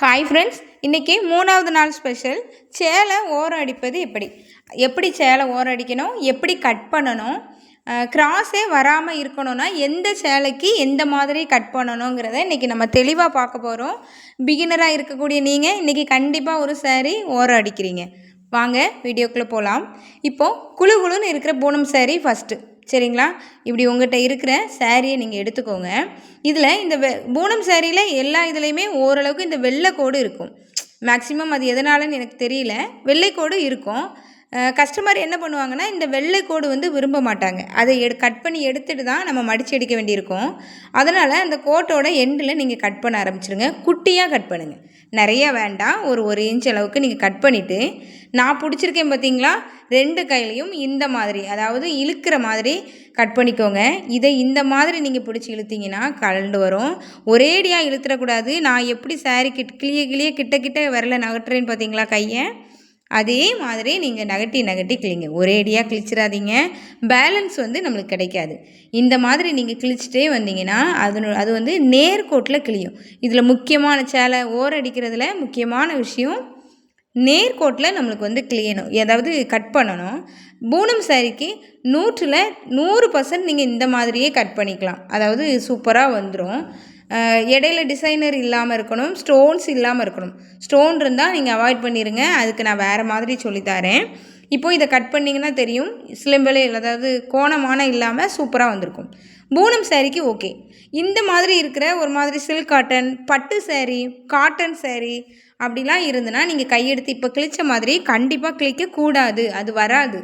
Hi friends இன்றைக்கி மூணாவது நாள் ஸ்பெஷல் சேலை ஓரம் அடிப்பது எப்படி? எப்படி சேலை ஓரம் அடிக்கணும்? எப்படி கட் பண்ணணும்? கிராஸே வராமல் இருக்கணும்னா எந்த சேலைக்கு எந்த மாதிரி கட் பண்ணணுங்கிறத இன்றைக்கி நம்ம தெளிவாக பார்க்க போகிறோம் பிகினராக இருக்கக்கூடிய நீங்கள் இன்றைக்கி கண்டிப்பாக ஒரு சேரீ ஓரம் அடிக்கிறீங்க. வாங்க வீடியோக்குள்ளே போகலாம் இப்போது குழு குழுன்னு இருக்கிற பூனம் சேரீ ஃபஸ்ட்டு சரிங்களா? இப்படி உங்கள்கிட்ட இருக்கிற சாரியை நீங்கள் எடுத்துக்கோங்க. இதில் இந்த வெ பூனம் சாரியில் எல்லா இதுலேயுமே ஓரளவுக்கு இந்த வெள்ளை கோடு இருக்கும். மேக்ஸிமம் அது எதனாலன்னு எனக்கு தெரியல. வெள்ளை கோடு இருக்கும். கஸ்டமர் என்ன பண்ணுவாங்கன்னா இந்த வெள்ளை கோடு வந்து விரும்ப மாட்டாங்க. அதை எடு கட் பண்ணி எடுத்துகிட்டு தான் நம்ம மடித்து எடுக்க வேண்டியிருக்கும். அதனால் அந்த கோட்டோட எண்டில் நீங்கள் கட் பண்ண ஆரம்பிச்சிருங்க. குட்டியாக கட் பண்ணுங்கள் நிறைய வேண்டாம். ஒரு ஒரு இன்ச் அளவுக்கு நீங்கள் கட் பண்ணிவிட்டு நான் பிடிச்சிருக்கேன் பார்த்தீங்களா? ரெண்டு கையிலையும் இந்த மாதிரி அதாவது இழுக்கிற மாதிரி கட் பண்ணிக்கோங்க. இதை இந்த மாதிரி நீங்கள் பிடிச்சி இழுத்தீங்கன்னா கலண்டு வரும். ஒரேடியாக இழுத்துடக்கூடாது. நான் எப்படி சாரி கிட் கிளிய கிளிய கிட்ட கிட்ட விரல நகட்டுறேன்னு பார்த்தீங்களா கையை? அதே மாதிரி நீங்கள் நகட்டி நகட்டி கிளிங்க ஒரேடியாக கிழிச்சிடாதீங்க பேலன்ஸ் வந்து நம்மளுக்கு கிடைக்காது. இந்த மாதிரி நீங்கள் கிழிச்சிட்டே வந்தீங்கன்னா அதனோ அது வந்து நேர்கோட்டில் கிளியும் இதில் முக்கியமான சேலை ஓரடிக்கிறதுல முக்கியமான விஷயம் நேர்கோட்டில் நம்மளுக்கு வந்து கிளியணும் ஏதாவது கட் பண்ணணும். பூனம் சாரிக்கு நூற்றில் நூறு பர்சன்ட் நீங்கள் இந்த மாதிரியே கட் பண்ணிக்கலாம். அதாவது சூப்பராக வந்துடும் இடையில டிசைனர் இல்லாமல் இருக்கணும் ஸ்டோன்ஸ் இல்லாமல் இருக்கணும். ஸ்டோன் இருந்தால் நீங்கள் அவாய்ட் பண்ணிடுங்க அதுக்கு நான் வேறு மாதிரி சொல்லித்தரேன் இப்போது இதை கட் பண்ணிங்கன்னா தெரியும். சிலம்பலே அதாவது கோணமான இல்லாமல் சூப்பராக வந்திருக்கும். பூனம் சேரீக்கு ஓகே இந்த மாதிரி இருக்கிற ஒரு மாதிரி சில்க் காட்டன் பட்டு சேரீ காட்டன் சேரீ அப்படிலாம் இருந்துன்னா நீங்கள் கையெடுத்து இப்போ கிழிச்ச மாதிரி கண்டிப்பாக கிழிக்கக்கூடாது அது வராது.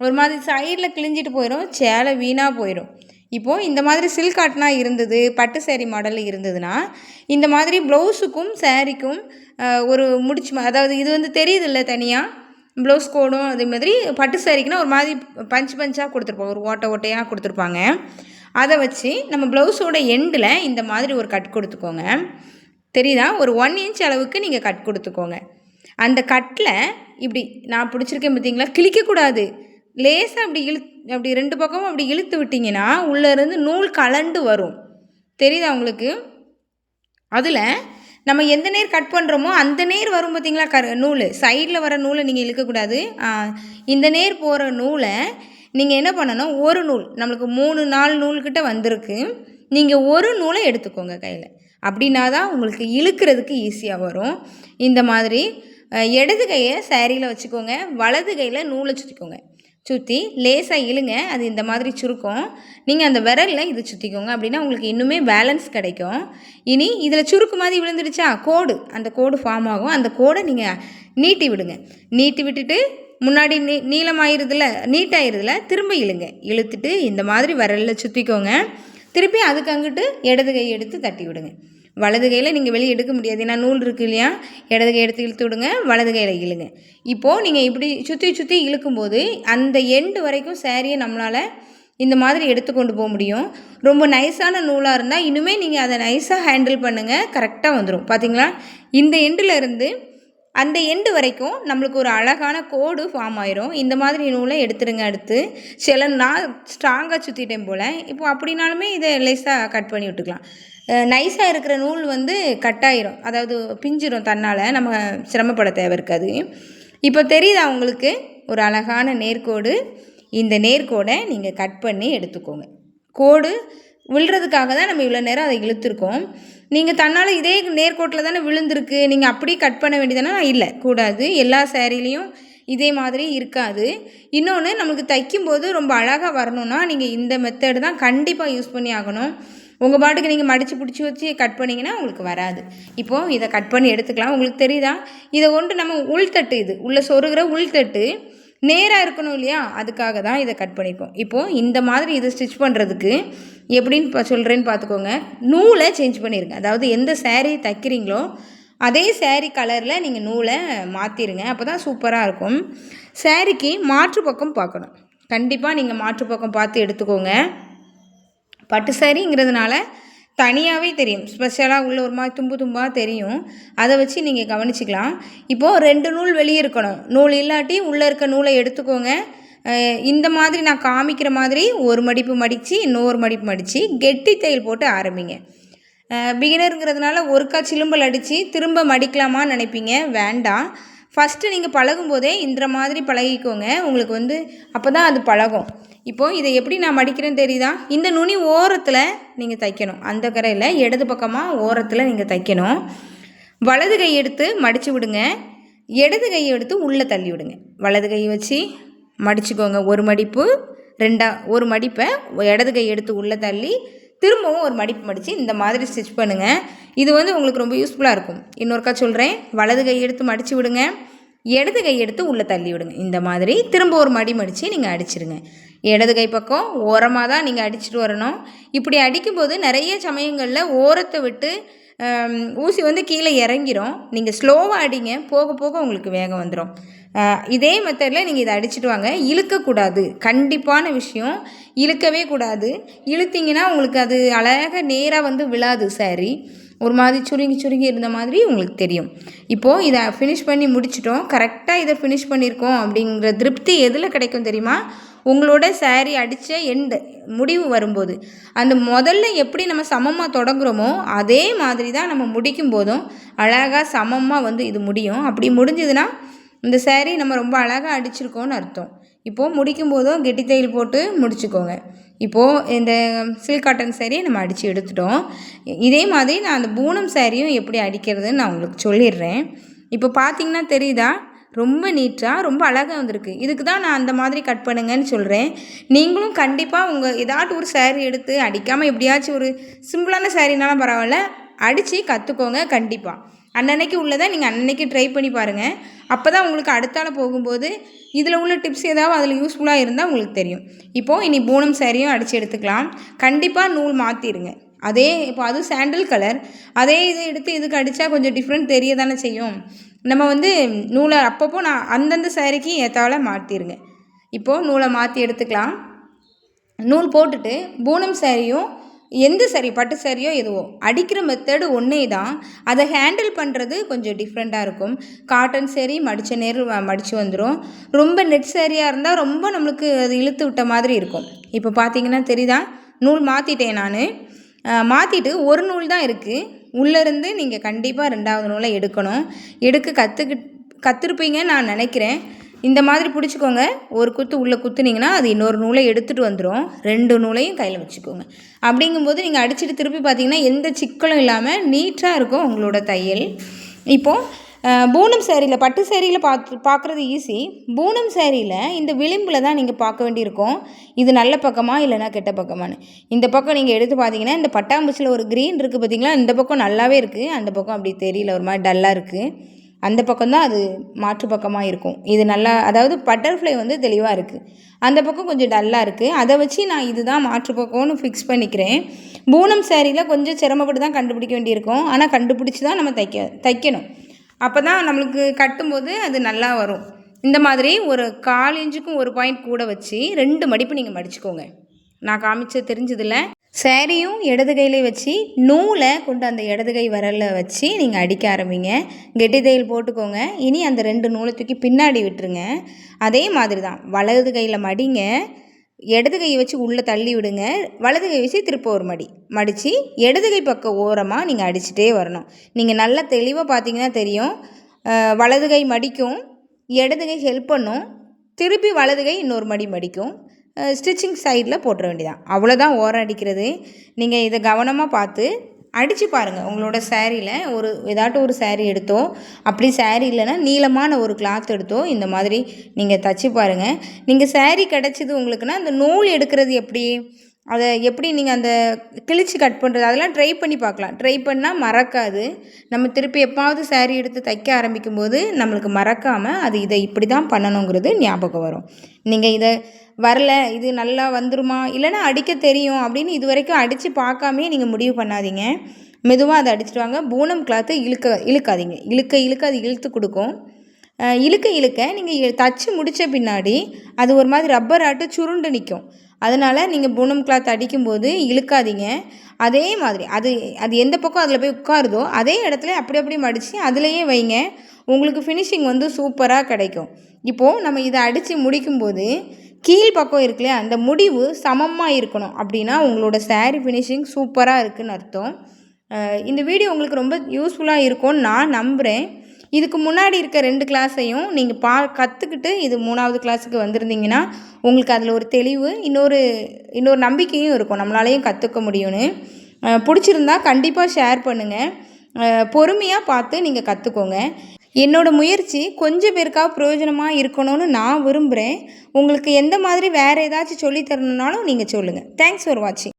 ஒரு மாதிரி சைடில் கிழிஞ்சிட்டு போயிடும் சேலை வீணாக போயிடும் இப்போது இந்த மாதிரி சில்க் காட்னா இருந்தது பட்டு சேரீ மாடல் இருந்ததுன்னா இந்த மாதிரி ப்ளவுஸுக்கும் சேரீக்கும் ஒரு முடிச்சு அதாவது இது வந்து தெரியுதுல்ல தனியாக ப்ளவுஸ் கோடும் அதே மாதிரி பட்டு சேரீக்குன்னா ஒரு மாதிரி பஞ்ச் பஞ்சாக கொடுத்துருப்போம் ஒரு ஓட்டை ஓட்டையாக கொடுத்துருப்பாங்க. அதை வச்சு நம்ம ப்ளவுஸோட எண்டில் இந்த மாதிரி ஒரு கட் கொடுத்துக்கோங்க. தெரியுதா? ஒரு ஒன் இன்ச் அளவுக்கு நீங்கள் கட் கொடுத்துக்கோங்க. அந்த கட்டில் இப்படி நான் பிடிச்சிருக்கேன் பார்த்தீங்களா? கிழிக்கக்கூடாது. லேசாக அப்படி இழு அப்படி ரெண்டு பக்கமும் அப்படி இழுத்து விட்டிங்கன்னா உள்ளேருந்து நூல் கலண்டு வரும். தெரியுதா உங்களுக்கு? அதில் நம்ம எந்த நேர் கட் பண்ணுறோமோ அந்த நேர் வரும் பார்த்தீங்களா? க நூல். சைடில் வர நூலை நீங்கள் இழுக்கக்கூடாது. இந்த நேர் போகிற நூலை நீங்கள் என்ன பண்ணணும்? ஒரு நூல் நம்மளுக்கு மூணு நாலு நூல்கிட்ட வந்திருக்கு. நீங்கள் ஒரு நூலை எடுத்துக்கோங்க கையில். அப்படின்னா தான் உங்களுக்கு இழுக்கிறதுக்கு ஈஸியாக வரும். இந்த மாதிரி இடது கையை சேரீயில் வச்சுக்கோங்க. வலது கையில் நூலை சுற்றிக்கோங்க சுற்றி லேசாக இழுங்க அது இந்த மாதிரி சுருக்கம். நீங்கள் அந்த விரலில் இது சுற்றிக்கோங்க அப்படின்னா உங்களுக்கு இன்னுமே பேலன்ஸ் கிடைக்கும். இனி இதில் சுருக்கு மாதிரி விழுந்துடுச்சா? கோடு. அந்த கோடு ஃபார்ம் ஆகும். அந்த கோடை நீங்கள் நீட்டி விடுங்க. நீட்டி விட்டுட்டு முன்னாடி நீ நீளமாயிருதுல நீட்டாயிருதுல திரும்ப இழுங்க. இழுத்துட்டு இந்த மாதிரி விரலில் சுற்றிக்கோங்க திருப்பி அதுக்கு அங்கிட்டு இடது கை எடுத்து தட்டி விடுங்க. வலது கையில் நீங்கள் வெளியே எடுக்க முடியாது. ஏன்னா நூல் இருக்குது இல்லையா? இடது கை எடுத்து இழுத்து விடுங்க வலது கையில் இழுங்க. இப்போது நீங்கள் இப்படி சுற்றி சுற்றி இழுக்கும்போது அந்த எண்டு வரைக்கும் சேரீயை நம்மளால் இந்த மாதிரி எடுத்து கொண்டு போக முடியும். ரொம்ப நைஸான நூலாக இருந்தால் இன்னுமே நீங்கள் அதை நைஸாக ஹேண்டில் பண்ணுங்கள் கரெக்டாக வந்துடும் பார்த்தீங்களா இந்த எண்டில் இருந்து அந்த எண்டு வரைக்கும் நம்மளுக்கு ஒரு அழகான கோடு ஃபார்ம் ஆயிரும். இந்த மாதிரி நூலை எடுத்துருங்க அடுத்து. சில நான் ஸ்ட்ராங்காக சுற்றிட்டேன் போல். இப்போ அப்படின்னாலுமே இதை லேஸாக கட் பண்ணி விட்டுக்கலாம். நைஸாக இருக்கிற நூல் வந்து கட் ஆயிரும். அதாவது பிஞ்சிரும் தன்னால். நம்ம சிரமப்பட தேவை இருக்காது. இப்போ தெரியுதா உங்களுக்கு? ஒரு அழகான நேர்கோடு. இந்த நேர்கோடை நீங்கள் கட் பண்ணி எடுத்துக்கோங்க. கோடு விழுறதுக்காக தான் நம்ம இவ்வளோ நேரம் அதை இழுத்துருக்கோம். நீங்கள் தன்னால் இதே நேர்கோட்டில் தானே விழுந்திருக்கு. நீங்கள் அப்படியே கட் பண்ண வேண்டியதானே இல்லை கூடாது. எல்லா சேரீலையும் இதே மாதிரி இருக்காது. இன்னொன்று நம்மளுக்கு தைக்கும்போது ரொம்ப அழகாக வரணும்னா நீங்கள் இந்த மெத்தடு தான் கண்டிப்பாக யூஸ் பண்ணி ஆகணும். உங்கள் பாட்டுக்கு நீங்கள் மடித்து பிடிச்சி வச்சு கட் பண்ணிங்கன்னா உங்களுக்கு வராது. இப்போது இதை கட் பண்ணி எடுத்துக்கலாம். உங்களுக்கு தெரியுதா? இதை கொண்டு நம்ம உள்தட்டு இது. உள்ளே சொருகிற உள்தட்டு நேராக இருக்கணும் இல்லையா? அதுக்காக தான் இதை கட் பண்ணிப்போம். இப்போது இந்த மாதிரி இதை ஸ்டிச் பண்ணுறதுக்கு எப்படின்னு சொல்கிறேன்னு பார்த்துக்கோங்க நூலை சேஞ்ச் பண்ணிடுங்க அதாவது எந்த சேரீ தைக்கிறீங்களோ அதே சேரீ கலரில் நீங்கள் நூலை மாற்றிடுங்க அப்போ தான் சூப்பராக இருக்கும். சேரீக்கு மாற்று பக்கம் பார்க்கணும். கண்டிப்பாக நீங்கள் மாற்று பக்கம் பார்த்து எடுத்துக்கோங்க. பட்டு சேரீங்கிறதுனால தனியாகவே தெரியும். ஸ்பெஷலாக உள்ள ஒரு மாதிரி தும்பு தும்பாக தெரியும். அதை வச்சு நீங்கள் கவனிச்சிக்கலாம். இப்போது ரெண்டு நூல் வெளியே இருக்கணும். நூல் இல்லாட்டி உள்ளே இருக்க நூலை எடுத்துக்கோங்க. இந்த மாதிரி நான் காமிக்கிற மாதிரி ஒரு மடிப்பு மடித்து இன்னொரு மடிப்பு மடித்து கெட்டி தையல் போட்டு ஆரம்பிங்க. பிகினருங்கிறதுனால ஒருக்கா சிலும்பல் அடித்து திரும்ப மடிக்கலாமான்னு நினைப்பீங்க. வேண்டாம். ஃபஸ்ட்டு நீங்கள் பழகும்போதே இந்த மாதிரி பழகிக்கோங்க. உங்களுக்கு வந்து அப்போ தான் அது பழகும். இப்போது இதை எப்படி நான் மடிக்கிறேன்னு தெரியுதா? இந்த நுனி ஓரத்தில் நீங்கள் தைக்கணும். அந்த கரையில் இடது பக்கமாக ஓரத்தில் நீங்கள் தைக்கணும். வலது கை எடுத்து மடித்து விடுங்க. இடது கையை எடுத்து உள்ளே தள்ளி விடுங்க. வலது கை வச்சு மடிச்சுக்கோங்க. ஒரு மடிப்பு ரெண்டா ஒரு மடிப்பை இடது கை எடுத்து உள்ளே தள்ளி திரும்பவும் ஒரு மடிப்பு மடித்து இந்த மாதிரி ஸ்டிச் பண்ணுங்கள் இது வந்து உங்களுக்கு ரொம்ப யூஸ்ஃபுல்லாக இருக்கும். இன்னொருக்கா சொல்கிறேன் வலது கை எடுத்து மடித்து விடுங்க. இடது கை எடுத்து உள்ளே தள்ளி விடுங்க. இந்த மாதிரி திரும்ப ஒரு மடி மடித்து நீங்கள் அடிச்சிருங்க. இடது கை பக்கம் ஓரமாக தான் நீங்கள் அடிச்சுட்டு வரணும். இப்படி அடிக்கும்போது நிறைய சமயங்களில் ஓரத்தை விட்டு ஊசி வந்து கீழே இறங்கிரும். நீங்கள் ஸ்லோவாக அடிங்க. போக போக உங்களுக்கு வேகம் வந்துடும் இதே மெத்தடில் நீங்கள் இதை அடிச்சுட்டு வாங்க. இழுக்கக்கூடாது. கண்டிப்பான விஷயம். இழுக்கவே கூடாது. இழுத்தீங்கன்னா உங்களுக்கு அது அழகாக நேராக வந்து விழாது சாரி ஒரு மாதிரி சுருங்கி சுருங்கி இருந்த மாதிரி உங்களுக்கு தெரியும். இப்போது இதை ஃபினிஷ் பண்ணி முடிச்சிட்டோம். கரெக்டாக இதை ஃபினிஷ் பண்ணியிருக்கோம் அப்படிங்கிற திருப்தி எதில் கிடைக்கும் தெரியுமா? உங்களோட சேரீ அடித்த எண்டு முடிவு வரும்போது. அந்த முதல்ல எப்படி நம்ம சமமாக தொடங்குறோமோ அதே மாதிரி தான் நம்ம முடிக்கும் போதும் அழகாக சமமாக வந்து இது முடியும். அப்படி முடிஞ்சதுன்னா இந்த சேரீ நம்ம ரொம்ப அழகாக அடிச்சிருக்கோன்னு அர்த்தம். இப்போது முடிக்கும் போதும் கெட்டி தையல் போட்டு முடிச்சுக்கோங்க. இப்போது இந்த சில்க் காட்டன் சேரீயை நம்ம அடித்து எடுத்துட்டோம். இதே மாதிரி நான் அந்த பூனம் சேரீயும் எப்படி அடிக்கிறதுன்னு நான் உங்களுக்கு சொல்லிடுறேன். இப்போ பார்த்தீங்கன்னா தெரியுதா? ரொம்ப நீட்டாக ரொம்ப அழகாக வந்திருக்கு. இதுக்கு தான் நான் அந்த மாதிரி கட் பண்ணுங்கன்னு சொல்கிறேன் நீங்களும் கண்டிப்பாக உங்கள் ஏதாட்டும் ஒரு சேரீ எடுத்து அடிக்காமல் எப்படியாச்சும் ஒரு சிம்பிளான சேரீனாலும் பரவாயில்ல அடித்து கற்றுக்கோங்க கண்டிப்பாக அன்னன்னைக்கு உள்ளதை நீங்கள் அன்னன்னைக்கு ட்ரை பண்ணி பாருங்கள் அப்போ தான் உங்களுக்கு அடுத்தால போகும்போது இதில் உள்ள டிப்ஸ் ஏதாவது அதில் யூஸ்ஃபுல்லாக இருந்தால் உங்களுக்கு தெரியும். இப்போது இனி பூனம் சேரீயும் அடித்து எடுத்துக்கலாம். கண்டிப்பாக நூல் மாற்றிடுங்க அதே இப்போ அதுவும் சாண்டில் கலர் அதே இது எடுத்து இதுக்கு அடித்தா கொஞ்சம் டிஃப்ரெண்ட் தெரிய தானே செய்யும். நம்ம வந்து நூலை அப்பப்போ நான் அந்தந்த சேரீக்கு ஏற்றால மாற்றிடுங்க இப்போது நூலை மாற்றி எடுத்துக்கலாம். நூல் போட்டுட்டு பூனம் சேரீயும் எந்த சரி பட்டு சாரியோ எதுவோ. அடிக்கிற மெத்தடு ஒன்றே தான் அதை ஹேண்டில் பண்ணுறது கொஞ்சம் டிஃப்ரெண்ட்டாக இருக்கும். காட்டன் சேரீ மடித்த நேரம் மடித்து வந்துடும் ரொம்ப நெட் சேரீயாக இருந்தால் ரொம்ப நம்மளுக்கு அது இழுத்து விட்ட மாதிரி இருக்கும். இப்போ பார்த்தீங்கன்னா தெரியுதா? நூல் மாற்றிட்டேன் நான். மாற்றிட்டு ஒரு நூல் தான் இருக்குது உள்ளேருந்து நீங்கள் கண்டிப்பாக ரெண்டாவது நூலை எடுக்கணும். எடுக்க கற்றுக்கிட் கற்றுருப்பீங்கன்னு நான் நினைக்கிறேன். இந்த மாதிரி பிடிச்சிக்கோங்க. ஒரு குத்து உள்ளே குத்துனீங்கன்னா அது இன்னொரு நூலை எடுத்துகிட்டு வந்துடும் ரெண்டு நூலையும் கையில் வச்சுக்கோங்க. அப்படிங்கும்போது நீங்கள் அடிச்சுட்டு திருப்பி பார்த்தீங்கன்னா எந்த சிக்கலும் இல்லாமல் நீட்டாக இருக்கும் உங்களோட தையல். இப்போது பூனம் சேரீயில் பட்டு சேரீயில் பார்த்து பார்க்குறது ஈஸி பூனம் சேரீயில் இந்த விளிம்பில் தான் நீங்கள் பார்க்க வேண்டியிருக்கும். இது நல்ல பக்கமாக இல்லைனா கெட்ட பக்கமானு இந்த பக்கம் நீங்கள் எடுத்து பார்த்தீங்கன்னா இந்த பட்டாம்பூச்சியில் ஒரு க்ரீன் இருக்குது பார்த்தீங்களா இந்த பக்கம் நல்லாவே இருக்குது அந்த பக்கம் அப்படி தெரியல ஒரு மாதிரி டல்லாக இருக்குது அந்த பக்கம் தான் அது மாற்று பக்கமாக இருக்கும். இது நல்லா அதாவது பட்டர்ஃப்ளை வந்து தெளிவாக இருக்குது அந்த பக்கம் கொஞ்சம் டல்லாக இருக்குது அதை வச்சு நான் இதுதான் மாற்று பக்கம்னு ஃபிக்ஸ் பண்ணிக்கிறேன். பூனம் சேரீயில் கொஞ்சம் சிரமப்பட்டு தான் கண்டுபிடிக்க வேண்டியிருக்கும். ஆனால் கண்டுபிடிச்சி தான் நம்ம தைக்க தைக்கணும். அப்போ தான் நம்மளுக்கு கட்டும்போது அது நல்லா வரும். இந்த மாதிரி ஒரு கால் இன்ச்சுக்கும் ஒரு பாயிண்ட் கூட வச்சு ரெண்டு மடிப்பு நீங்கள் மடிச்சுக்கோங்க. நான் காமிச்ச தெரிஞ்சதில்ல. சேரீயும் இடது கையில் வச்சு நூலை கொண்டு அந்த இடது கை வரலில் வச்சு நீங்கள் அடிக்க ஆரம்பிங்க. கெட்டி தையல் போட்டுக்கோங்க. இனி அந்த ரெண்டு நூலை தூக்கி பின்னாடி விட்டுருங்க. அதே மாதிரி தான். வலது கையில் மடிங்க. இடது கையை வச்சு உள்ளே தள்ளி விடுங்க. வலது கை வச்சு திருப்ப ஒரு மடி. மடித்து இடது கை பக்கம் ஓரமாக நீங்கள் அடிச்சுட்டே வரணும். நீங்கள் நல்லா தெளிவாக பார்த்தீங்கன்னா தெரியும். வலது கை மடிக்கும். இடது கை ஹெல்ப் பண்ணும். திருப்பி வலது கை இன்னொரு மடி மடிக்கும். ஸ்டிச்சிங் சைடில் போட்டுற வேண்டியதான் அவ்வளோதான் ஓரம் அடிக்கிறது. நீங்கள் இதை கவனமாக பார்த்து அடித்து பாருங்கள் உங்களோட சேரீயில் ஒரு ஏதாட்டும் ஒரு சேரீ எடுத்தோ அப்படி சேரீ இல்லைன்னா நீளமான ஒரு கிளாத் எடுத்தோ இந்த மாதிரி நீங்கள் தச்சு பாருங்கள் நீங்கள் சேரீ கிடச்சிது உங்களுக்குன்னா அந்த நூல் எடுக்கிறது எப்படி? அதை எப்படி நீங்கள் அந்த கிழிச்சு கட் பண்ணுறது அதெல்லாம் ட்ரை பண்ணி பார்க்கலாம். ட்ரை பண்ணால் மறக்காது. நம்ம திருப்பி எப்பாவது சேரீ எடுத்து தைக்க ஆரம்பிக்கும் போது நம்மளுக்கு மறக்காமல் அது இதை இப்படி தான் பண்ணணுங்கிறது ஞாபகம் வரும். நீங்கள் இதை வரல இது நல்லா வந்துருமா? இல்லைனா அடிக்க தெரியும் அப்படின்னு இது வரைக்கும் அடித்து பார்க்காமே நீங்கள் முடிவு பண்ணாதீங்க. மெதுவாக அதை அடிச்சுட்டு வாங்க. பூனம் கிளாத்து இழுக்க இழுக்காதீங்க. இழுக்க இழுக்க அது இழுத்து கொடுக்கும். இழுக்க இழுக்க நீங்கள் தச்சு முடித்த பின்னாடி அது ஒரு மாதிரி ரப்பர் ஆட்டு சுருண்டு நிற்கும் அதனால் நீங்கள் பூனம் கிளாத் அடிக்கும்போது இழுக்காதீங்க. அதே மாதிரி அது அது எந்த பக்கம் அதில் போய் உட்காருதோ அதே இடத்துல அப்படி அப்படி மடித்து அதுலேயே வைங்க. உங்களுக்கு ஃபினிஷிங் வந்து சூப்பராக கிடைக்கும். இப்போது நம்ம இதை அடித்து முடிக்கும்போது கீழ் பக்கம் இருக்குல்லையா அந்த முடிவு சமமாக இருக்கணும் அப்படின்னா உங்களோட சேரீ ஃபினிஷிங் சூப்பராக இருக்குதுன்னு அர்த்தம். இந்த வீடியோ உங்களுக்கு ரொம்ப யூஸ்ஃபுல்லாக இருக்கும்னு நான் நம்புகிறேன் இதுக்கு முன்னாடி இருக்க ரெண்டு கிளாஸையும் நீங்கள் பா கற்றுக்கிட்டு இது மூணாவது கிளாஸுக்கு வந்திருந்தீங்கன்னா உங்களுக்கு அதில் ஒரு தெளிவு இன்னொரு இன்னொரு நம்பிக்கையும் இருக்கும். நம்மளாலையும் கற்றுக்க முடியும்னு. பிடிச்சிருந்தா கண்டிப்பாக ஷேர் பண்ணுங்கள் பொறுமையாக பார்த்து நீங்கள் கற்றுக்கோங்க என்னோடய முயற்சி கொஞ்சம் பேருக்காக பிரயோஜனமாக இருக்கணும்னு நான் விரும்புகிறேன் உங்களுக்கு எந்த மாதிரி வேறு ஏதாச்சும் சொல்லித் தரணுன்னாலும் நீங்கள் சொல்லுங்கள் தேங்க்ஸ் ஃபார் வாட்சிங்